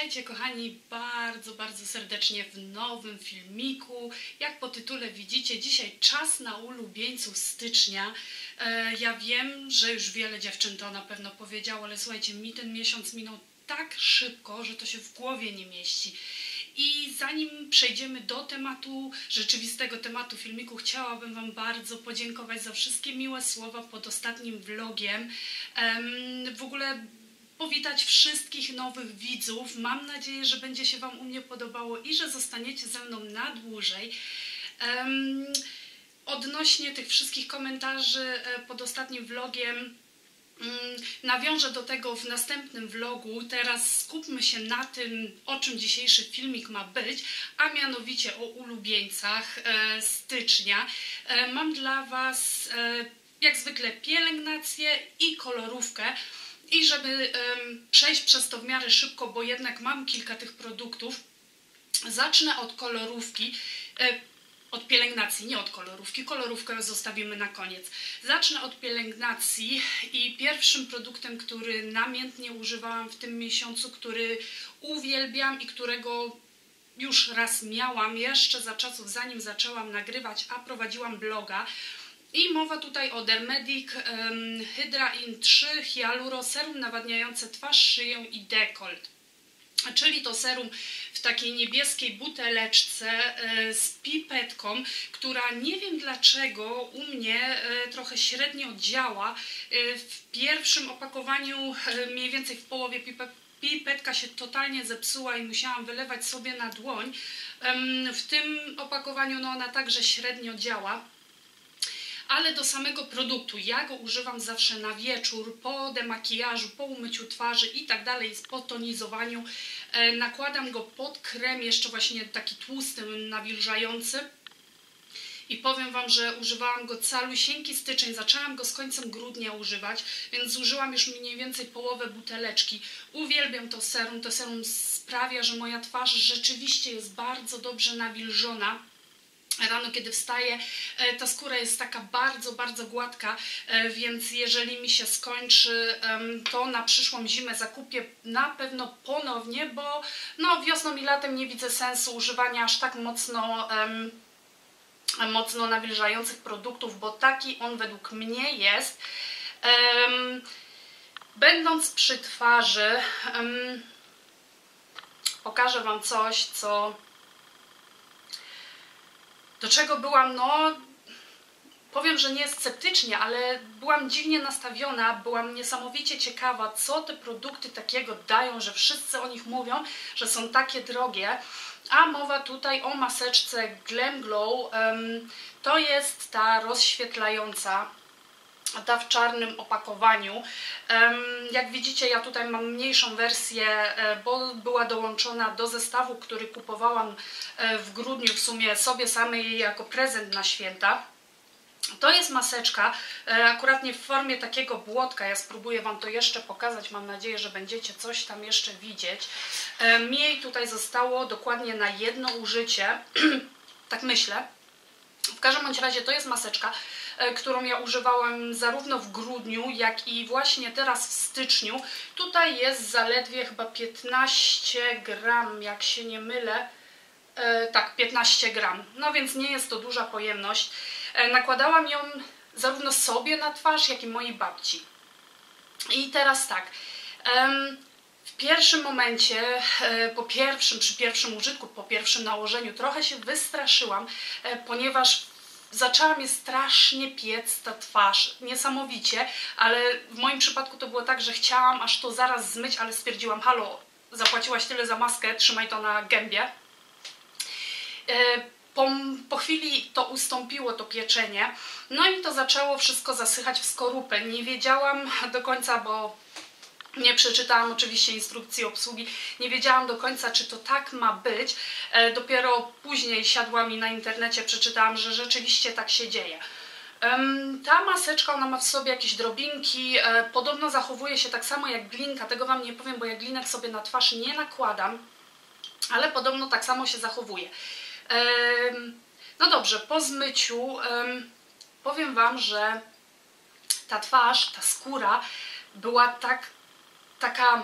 Witajcie kochani bardzo, bardzo serdecznie w nowym filmiku. Jak po tytule widzicie, dzisiaj czas na ulubieńców stycznia. E, ja wiem, że już wiele dziewczyn to na pewno powiedziało, ale słuchajcie, mi ten miesiąc minął tak szybko, że to się w głowie nie mieści. I zanim przejdziemy do tematu, rzeczywistego tematu filmiku, chciałabym Wam bardzo podziękować za wszystkie miłe słowa pod ostatnim vlogiem. W ogóle powitać wszystkich nowych widzów. Mam nadzieję, że będzie się Wam u mnie podobało i że zostaniecie ze mną na dłużej. Um, odnośnie tych wszystkich komentarzy e, pod ostatnim vlogiem, mm, Nawiążę do tego w następnym vlogu. Teraz skupmy się na tym, o czym dzisiejszy filmik ma być, a mianowicie o ulubieńcach e, stycznia. E, mam dla Was jak zwykle pielęgnację i kolorówkę. I żeby przejść przez to w miarę szybko, bo jednak mam kilka tych produktów, zacznę od kolorówki. E, od pielęgnacji, nie od kolorówki. Kolorówkę zostawimy na koniec. Zacznę od pielęgnacji i pierwszym produktem, który namiętnie używałam w tym miesiącu, który uwielbiam i którego już raz miałam jeszcze za czasów, zanim zaczęłam nagrywać, a prowadziłam bloga, i mowa tutaj o Dermedic Hydra In 3 Hyaluro Serum nawadniające twarz, szyję i dekolt. Czyli to serum w takiej niebieskiej buteleczce e, z pipetką, która nie wiem dlaczego u mnie e, trochę średnio działa. E, w pierwszym opakowaniu, mniej więcej w połowie pipetka się totalnie zepsuła i musiałam wylewać sobie na dłoń. W tym opakowaniu no ona także średnio działa ale do samego produktu. Ja go używam zawsze na wieczór, po demakijażu, po umyciu twarzy i tak dalej, po tonizowaniu. E, nakładam go pod krem, jeszcze właśnie taki tłusty, nawilżający. I powiem Wam, że używałam go calusieńki styczeń, zaczęłam go z końcem grudnia używać, więc zużyłam już mniej więcej połowę buteleczki. Uwielbiam to serum, to serum sprawia, że moja twarz rzeczywiście jest bardzo dobrze nawilżona Rano, kiedy wstaję, e, ta skóra jest taka bardzo, bardzo gładka, e, więc jeżeli mi się skończy, to na przyszłą zimę zakupię na pewno ponownie, bo no, wiosną i latem nie widzę sensu używania aż tak mocno, mocno nawilżających produktów, bo taki on według mnie jest. Będąc przy twarzy, pokażę Wam coś, co do czego byłam, no, powiem, że nie sceptycznie, ale byłam dziwnie nastawiona, byłam niesamowicie ciekawa, co te produkty takiego dają, że wszyscy o nich mówią, że są takie drogie. A mowa tutaj o maseczce Glam Glow. To jest ta rozświetlająca ta w czarnym opakowaniu. Jak widzicie, ja tutaj mam mniejszą wersję, e, bo była dołączona do zestawu, który kupowałam e, w grudniu w sumie sobie samej jako prezent na święta. To jest maseczka, e, akurat nie w formie takiego błotka, ja spróbuję Wam to jeszcze pokazać, mam nadzieję, że będziecie coś tam jeszcze widzieć. Mniej tutaj zostało dokładnie na jedno użycie, tak myślę. W każdym bądź razie to jest maseczka, którą ja używałam zarówno w grudniu, jak i właśnie teraz w styczniu. Tutaj jest zaledwie chyba 15 gram, jak się nie mylę. E, tak, 15 gram. No więc nie jest to duża pojemność. E, nakładałam ją zarówno sobie na twarz, jak i mojej babci. I teraz tak. W pierwszym momencie, po pierwszym, przy pierwszym użytku, po pierwszym nałożeniu trochę się wystraszyłam, ponieważ zaczęła mnie strasznie piec ta twarz, niesamowicie, ale w moim przypadku to było tak, że chciałam aż to zaraz zmyć, ale stwierdziłam, halo, zapłaciłaś tyle za maskę, trzymaj to na gębie. E, po, po, chwili to ustąpiło, to pieczenie, no i to zaczęło wszystko zasychać w skorupę. Nie wiedziałam do końca, bo nie przeczytałam oczywiście instrukcji obsługi, nie wiedziałam do końca, czy to tak ma być. E, dopiero później siadła mi na internecie, przeczytałam, że rzeczywiście tak się dzieje. Ta maseczka, ona ma w sobie jakieś drobinki, e, podobno zachowuje się tak samo jak glinka, tego Wam nie powiem, bo ja glinek sobie na twarz nie nakładam, ale podobno tak samo się zachowuje. No dobrze, po zmyciu powiem Wam, że ta twarz, ta skóra była tak taka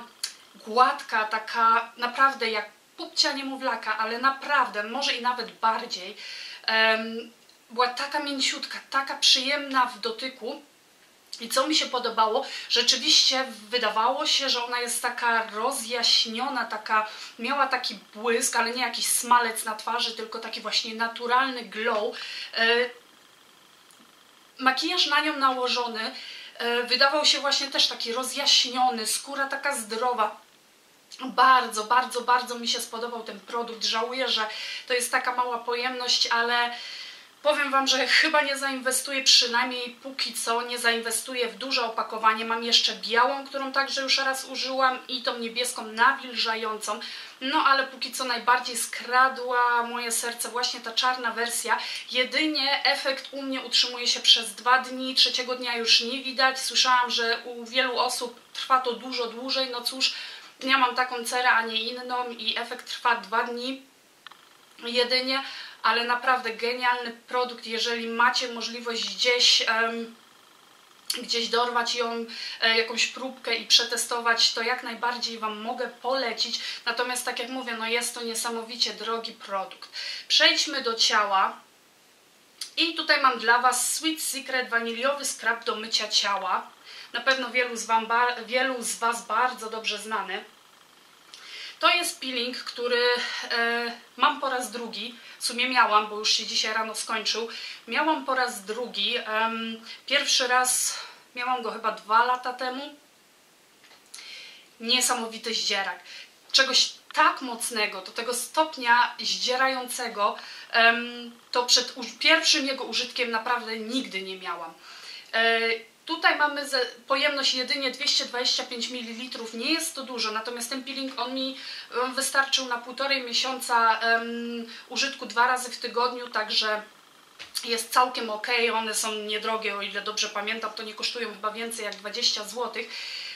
gładka, taka naprawdę jak pupcia niemowlaka, ale naprawdę, może i nawet bardziej. Um, była taka mięciutka, taka przyjemna w dotyku. I co mi się podobało, rzeczywiście wydawało się, że ona jest taka rozjaśniona, taka, miała taki błysk, ale nie jakiś smalec na twarzy, tylko taki właśnie naturalny glow. E, makijaż na nią nałożony wydawał się właśnie też taki rozjaśniony, skóra taka zdrowa. Bardzo, bardzo, bardzo mi się spodobał ten produkt. Żałuję, że to jest taka mała pojemność, ale Powiem Wam, że chyba nie zainwestuję, przynajmniej póki co nie zainwestuję w duże opakowanie. Mam jeszcze białą, którą także już raz użyłam i tą niebieską nawilżającą. No ale póki co najbardziej skradła moje serce właśnie ta czarna wersja. Jedynie efekt u mnie utrzymuje się przez dwa dni, trzeciego dnia już nie widać. Słyszałam, że u wielu osób trwa to dużo dłużej. No cóż, ja mam taką cerę, a nie inną i efekt trwa dwa dni jedynie ale naprawdę genialny produkt, jeżeli macie możliwość gdzieś... Um, gdzieś dorwać ją, e, jakąś próbkę i przetestować, to jak najbardziej Wam mogę polecić. Natomiast tak jak mówię, no jest to niesamowicie drogi produkt. Przejdźmy do ciała. I tutaj mam dla Was Sweet Secret waniliowy skrab do mycia ciała. Na pewno wielu z, wam, wielu z Was bardzo dobrze znany. To jest peeling, który e, mam po raz drugi. W sumie miałam, bo już się dzisiaj rano skończył. Miałam po raz drugi. pierwszy raz miałam go chyba dwa lata temu. Niesamowity zdzierak. Czegoś tak mocnego, do tego stopnia zdzierającego, to przed pierwszym jego użytkiem naprawdę nigdy nie miałam. Tutaj mamy pojemność jedynie 225 ml, nie jest to dużo, natomiast ten peeling on mi wystarczył na półtorej miesiąca um, użytku dwa razy w tygodniu, także jest całkiem ok, one są niedrogie, o ile dobrze pamiętam, to nie kosztują chyba więcej jak 20 zł.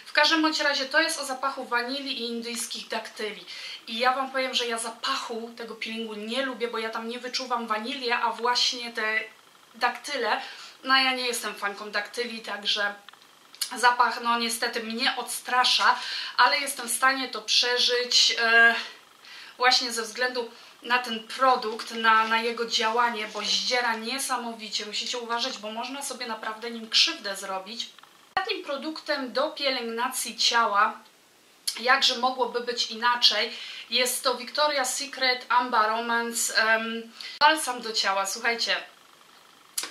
W każdym bądź razie to jest o zapachu wanilii i indyjskich daktyli. I ja Wam powiem, że ja zapachu tego peelingu nie lubię, bo ja tam nie wyczuwam wanilię, a właśnie te daktyle no ja nie jestem fanką daktyli, także zapach no niestety mnie odstrasza, ale jestem w stanie to przeżyć e, właśnie ze względu na ten produkt, na, na jego działanie, bo zdziera niesamowicie. Musicie uważać, bo można sobie naprawdę nim krzywdę zrobić. Ostatnim produktem do pielęgnacji ciała jakże mogłoby być inaczej. Jest to Victoria's Secret Amber Romance um, balsam do ciała. Słuchajcie,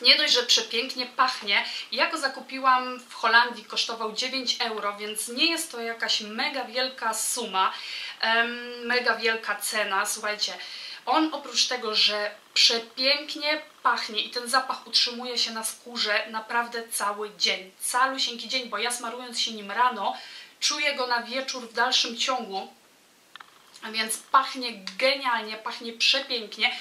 nie dość, że przepięknie pachnie. Ja go zakupiłam w Holandii, kosztował 9 euro, więc nie jest to jakaś mega wielka suma, um, mega wielka cena. Słuchajcie, on oprócz tego, że przepięknie pachnie i ten zapach utrzymuje się na skórze naprawdę cały dzień, calusieńki dzień, bo ja smarując się nim rano, czuję go na wieczór w dalszym ciągu, więc pachnie genialnie, pachnie przepięknie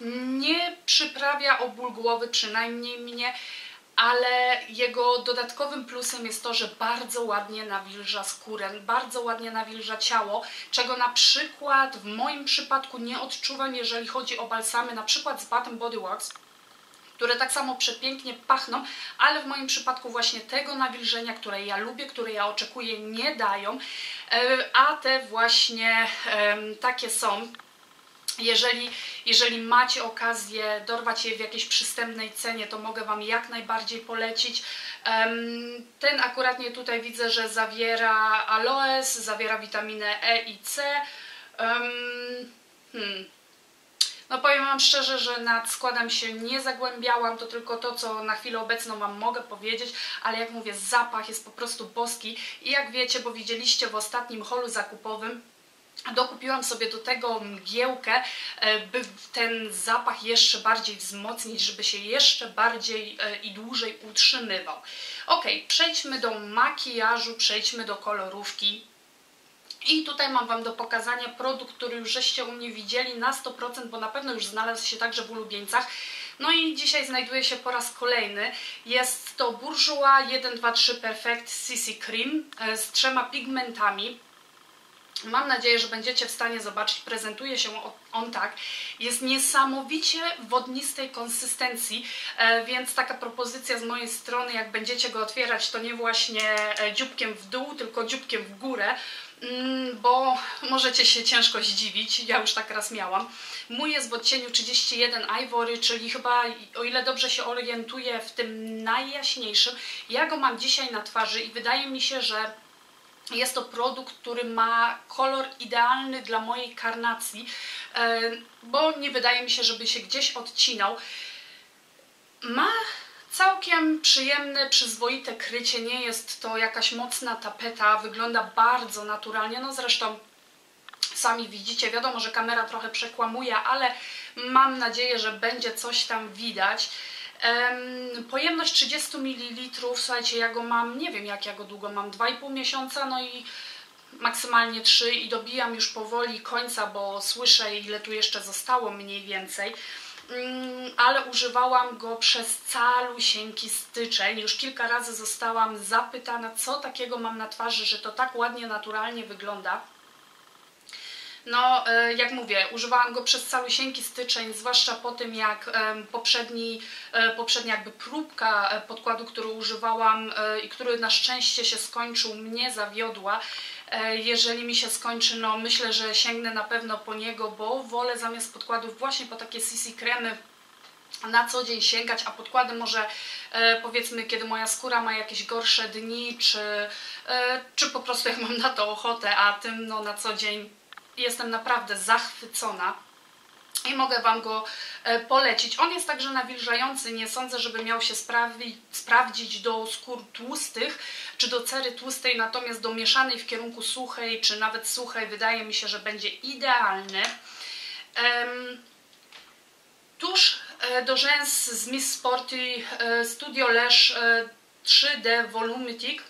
nie przyprawia o ból głowy, przynajmniej mnie, ale jego dodatkowym plusem jest to, że bardzo ładnie nawilża skórę, bardzo ładnie nawilża ciało, czego na przykład w moim przypadku nie odczuwam, jeżeli chodzi o balsamy, na przykład z Bath Body Works, które tak samo przepięknie pachną, ale w moim przypadku właśnie tego nawilżenia, które ja lubię, które ja oczekuję, nie dają, e, a te właśnie takie są jeżeli, jeżeli macie okazję dorwać je w jakiejś przystępnej cenie, to mogę Wam jak najbardziej polecić. Ten akuratnie tutaj widzę, że zawiera aloes, zawiera witaminę E i C. Hmm. No powiem Wam szczerze, że nad składem się nie zagłębiałam, to tylko to, co na chwilę obecną Wam mogę powiedzieć, ale jak mówię, zapach jest po prostu boski i jak wiecie, bo widzieliście w ostatnim holu zakupowym, Dokupiłam sobie do tego mgiełkę, e, by ten zapach jeszcze bardziej wzmocnić, żeby się jeszcze bardziej e, i dłużej utrzymywał. Ok, przejdźmy do makijażu, przejdźmy do kolorówki. I tutaj mam Wam do pokazania produkt, który już żeście u mnie widzieli na 100%, bo na pewno już znalazł się także w ulubieńcach. No i dzisiaj znajduje się po raz kolejny. Jest to Bourjois 123 Perfect CC Cream e, z trzema pigmentami. Mam nadzieję, że będziecie w stanie zobaczyć. Prezentuje się on tak. Jest niesamowicie wodnistej konsystencji, e, więc taka propozycja z mojej strony, jak będziecie go otwierać, to nie właśnie e, dzióbkiem w dół, tylko dzióbkiem w górę, mm, bo możecie się ciężko zdziwić, ja już tak raz miałam. Mój jest w odcieniu 31 Ivory, czyli chyba, o ile dobrze się orientuję, w tym najjaśniejszym. Ja go mam dzisiaj na twarzy i wydaje mi się, że jest to produkt, który ma kolor idealny dla mojej karnacji, e, bo nie wydaje mi się, żeby się gdzieś odcinał. Ma całkiem przyjemne, przyzwoite krycie, nie jest to jakaś mocna tapeta, wygląda bardzo naturalnie, no zresztą sami widzicie, wiadomo, że kamera trochę przekłamuje, ale mam nadzieję, że będzie coś tam widać. Pojemność 30 ml, słuchajcie, ja go mam, nie wiem jak ja go długo mam, 2,5 miesiąca, no i maksymalnie 3 i dobijam już powoli końca, bo słyszę ile tu jeszcze zostało mniej więcej. Um, ale używałam go przez calusieńki styczeń. Już kilka razy zostałam zapytana, co takiego mam na twarzy, że to tak ładnie, naturalnie wygląda. No, e, jak mówię, używałam go przez calusieńki styczeń, zwłaszcza po tym, jak poprzedni, e, poprzednia jakby próbka e, podkładu, który używałam i który na szczęście się skończył, mnie zawiodła. Jeżeli mi się skończy, no myślę, że sięgnę na pewno po niego, bo wolę zamiast podkładów właśnie po takie CC kremy na co dzień sięgać, a podkłady może e, powiedzmy, kiedy moja skóra ma jakieś gorsze dni, czy, e, czy po prostu jak mam na to ochotę, a tym no, na co dzień jestem naprawdę zachwycona i mogę Wam go e, polecić. On jest także nawilżający, nie sądzę, żeby miał się sprawi, sprawdzić do skór tłustych, czy do cery tłustej, natomiast do mieszanej w kierunku suchej, czy nawet suchej, wydaje mi się, że będzie idealny. Um, tusz e, do rzęs z Miss Sporty e, Studio Lash 3D Volumetic,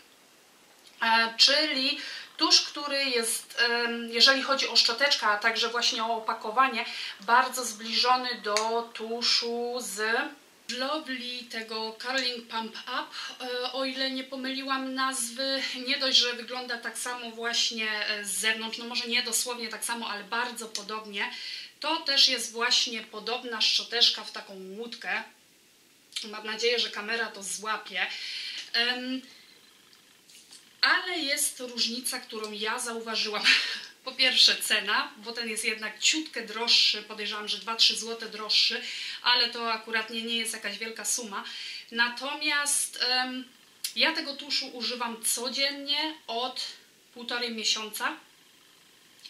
czyli Tusz, który jest, jeżeli chodzi o szczoteczkę, a także właśnie o opakowanie, bardzo zbliżony do tuszu z Lovely tego Curling Pump Up, e, o ile nie pomyliłam nazwy, nie dość, że wygląda tak samo właśnie e, z zewnątrz, no może nie dosłownie tak samo, ale bardzo podobnie, to też jest właśnie podobna szczoteczka w taką łódkę. Mam nadzieję, że kamera to złapie ale jest różnica, którą ja zauważyłam. Po pierwsze cena, bo ten jest jednak ciutkę droższy, podejrzewam, że 2-3 zł droższy, ale to akurat nie, nie jest jakaś wielka suma. Natomiast um, ja tego tuszu używam codziennie od półtorej miesiąca,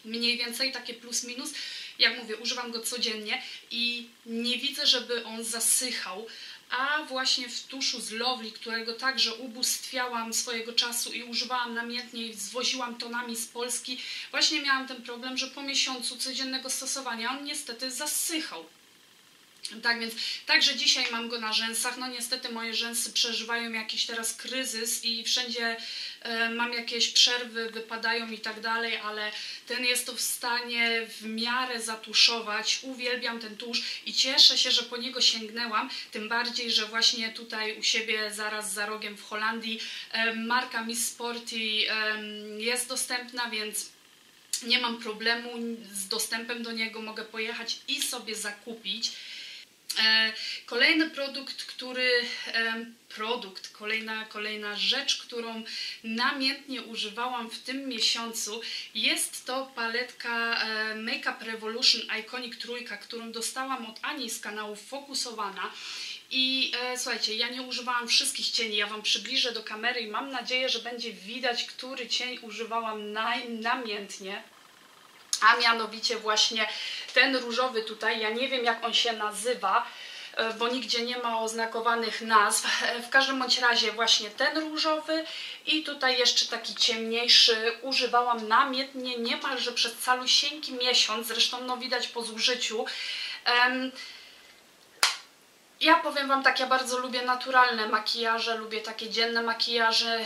mniej więcej takie plus minus. Jak mówię, używam go codziennie i nie widzę, żeby on zasychał a właśnie w tuszu z Lovely, którego także ubóstwiałam swojego czasu i używałam namiętnie i zwoziłam tonami z Polski, właśnie miałam ten problem, że po miesiącu codziennego stosowania on niestety zasychał. Tak więc, także dzisiaj mam go na rzęsach. No niestety moje rzęsy przeżywają jakiś teraz kryzys i wszędzie mam jakieś przerwy, wypadają i tak dalej, ale ten jest to w stanie w miarę zatuszować. Uwielbiam ten tusz i cieszę się, że po niego sięgnęłam. Tym bardziej, że właśnie tutaj u siebie zaraz za rogiem w Holandii e, marka Miss Sporty e, jest dostępna, więc nie mam problemu z dostępem do niego. Mogę pojechać i sobie zakupić. E, kolejny produkt, który e, produkt, kolejna, kolejna rzecz, którą namiętnie używałam w tym miesiącu jest to paletka e, Makeup Revolution Iconic Trójka, którą dostałam od Ani z kanału Fokusowana. I e, słuchajcie, ja nie używałam wszystkich cieni, ja Wam przybliżę do kamery i mam nadzieję, że będzie widać, który cień używałam namiętnie a mianowicie właśnie ten różowy tutaj, ja nie wiem jak on się nazywa, e, bo nigdzie nie ma oznakowanych nazw. E, w każdym bądź razie właśnie ten różowy i tutaj jeszcze taki ciemniejszy używałam namiętnie niemalże przez calusieńki miesiąc, zresztą no widać po zużyciu. Ja powiem Wam tak, ja bardzo lubię naturalne makijaże, lubię takie dzienne makijaże.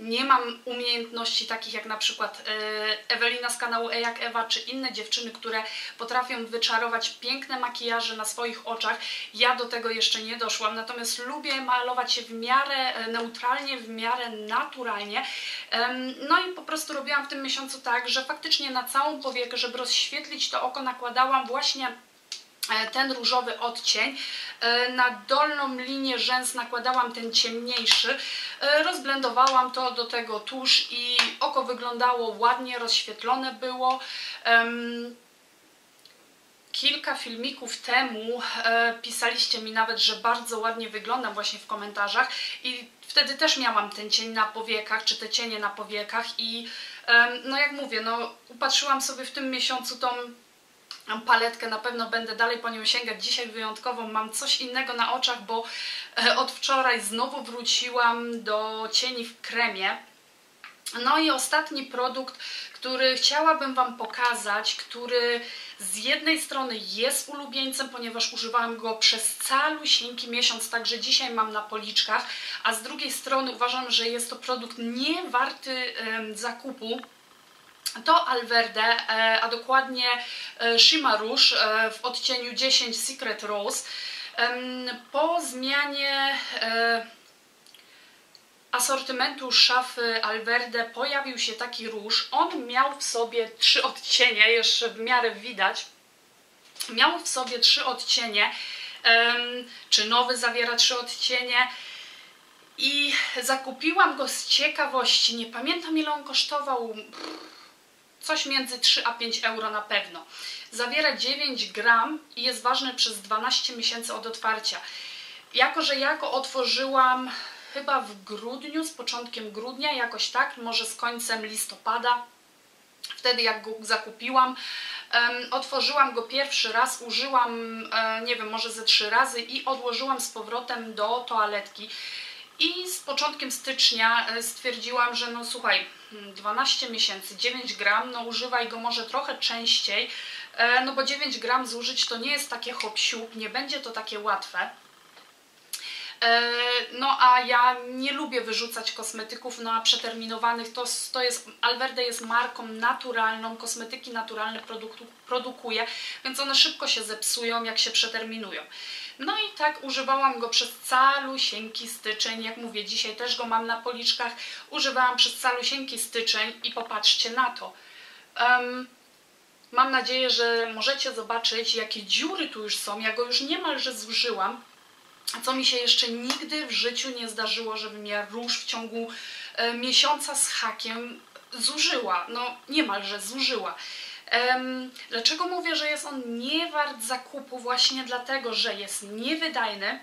Nie mam umiejętności takich jak na przykład e, Ewelina z kanału E jak Ewa, czy inne dziewczyny, które potrafią wyczarować piękne makijaże na swoich oczach. Ja do tego jeszcze nie doszłam, natomiast lubię malować się w miarę e, neutralnie, w miarę naturalnie. No i po prostu robiłam w tym miesiącu tak, że faktycznie na całą powiekę, żeby rozświetlić to oko, nakładałam właśnie ten różowy odcień. E, na dolną linię rzęs nakładałam ten ciemniejszy, e, rozblendowałam to do tego tusz i oko wyglądało ładnie, rozświetlone było. Kilka filmików temu e, pisaliście mi nawet, że bardzo ładnie wyglądam właśnie w komentarzach i wtedy też miałam ten cień na powiekach, czy te cienie na powiekach i no jak mówię, no upatrzyłam sobie w tym miesiącu tą paletkę, na pewno będę dalej po nią sięgać. Dzisiaj wyjątkowo mam coś innego na oczach, bo e, od wczoraj znowu wróciłam do cieni w kremie. No i ostatni produkt, który chciałabym Wam pokazać, który z jednej strony jest ulubieńcem, ponieważ używałam go przez calusieńki miesiąc, także dzisiaj mam na policzkach, a z drugiej strony uważam, że jest to produkt nie warty zakupu, to Alverde, e, a dokładnie e, Shima Rouge e, w odcieniu 10 Secret Rose. Po zmianie asortymentu szafy Alverde pojawił się taki róż. On miał w sobie trzy odcienie, jeszcze w miarę widać. Miał w sobie trzy odcienie. Czy nowy zawiera trzy odcienie? I zakupiłam go z ciekawości. Nie pamiętam ile on kosztował. Coś między 3 a 5 euro na pewno. Zawiera 9 gram i jest ważny przez 12 miesięcy od otwarcia. Jako, że ja go otworzyłam chyba w grudniu, z początkiem grudnia, jakoś tak, może z końcem listopada. Wtedy jak go zakupiłam, otworzyłam go pierwszy raz, użyłam, um, nie wiem, może ze trzy razy i odłożyłam z powrotem do toaletki. I z początkiem stycznia e, stwierdziłam, że no słuchaj, 12 hmm, miesięcy, 9 gram, no używaj go może trochę częściej, e, no bo 9 gram zużyć to nie jest takie hop nie będzie to takie łatwe. E, no a ja nie lubię wyrzucać kosmetyków, no a przeterminowanych to, to jest, Alverde jest marką naturalną, kosmetyki naturalne produktu, produkuje, więc one szybko się zepsują, jak się przeterminują. No i tak używałam go przez calusieńki styczeń, jak mówię, dzisiaj też go mam na policzkach, używałam przez calusieńki styczeń i popatrzcie na to. Um, mam nadzieję, że możecie zobaczyć, jakie dziury tu już są, ja go już niemalże zużyłam, co mi się jeszcze nigdy w życiu nie zdarzyło, żebym ja róż w ciągu e, miesiąca z hakiem zużyła. No niemalże zużyła. Dlaczego mówię, że jest on nie wart zakupu? Właśnie dlatego, że jest niewydajny.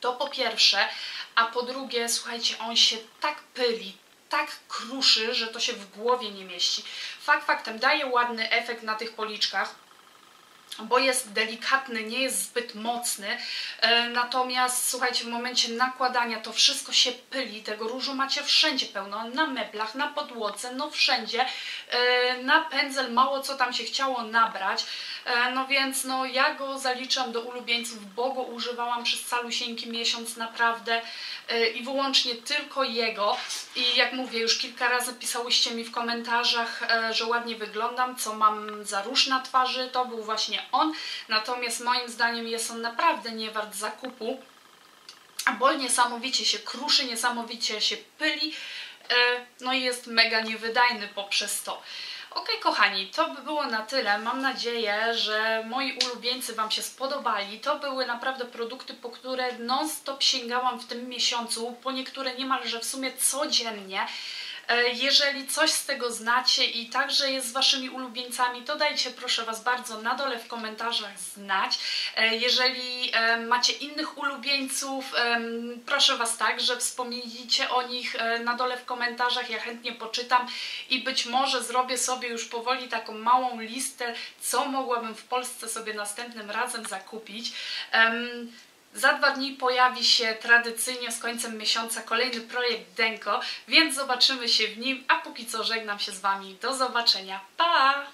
To po pierwsze, a po drugie, słuchajcie, on się tak pyli, tak kruszy, że to się w głowie nie mieści. Fakt faktem daje ładny efekt na tych policzkach bo jest delikatny, nie jest zbyt mocny. E, natomiast słuchajcie, w momencie nakładania to wszystko się pyli, tego różu macie wszędzie pełno, na meblach, na podłodze, no wszędzie. E, na pędzel mało co tam się chciało nabrać. E, no więc no ja go zaliczam do ulubieńców, bo go używałam przez calusieńki miesiąc naprawdę i wyłącznie tylko jego. I jak mówię, już kilka razy pisałyście mi w komentarzach, że ładnie wyglądam, co mam za róż na twarzy, to był właśnie on, natomiast moim zdaniem jest on naprawdę nie wart zakupu, bo niesamowicie się kruszy, niesamowicie się pyli, e, no i jest mega niewydajny poprzez to. Ok, kochani, to by było na tyle. Mam nadzieję, że moi ulubieńcy Wam się spodobali. To były naprawdę produkty, po które non-stop sięgałam w tym miesiącu, po niektóre niemalże w sumie codziennie. E, jeżeli coś z tego znacie i także jest z Waszymi ulubieńcami, to dajcie proszę Was bardzo na dole w komentarzach znać. E, jeżeli e, macie innych ulubieńców, proszę Was także wspomnijcie o nich na dole w komentarzach, ja chętnie poczytam i być może zrobię sobie już powoli taką małą listę, co mogłabym w Polsce sobie następnym razem zakupić. Za dwa dni pojawi się tradycyjnie z końcem miesiąca kolejny projekt Denko, więc zobaczymy się w nim, a póki co żegnam się z Wami. Do zobaczenia. Pa!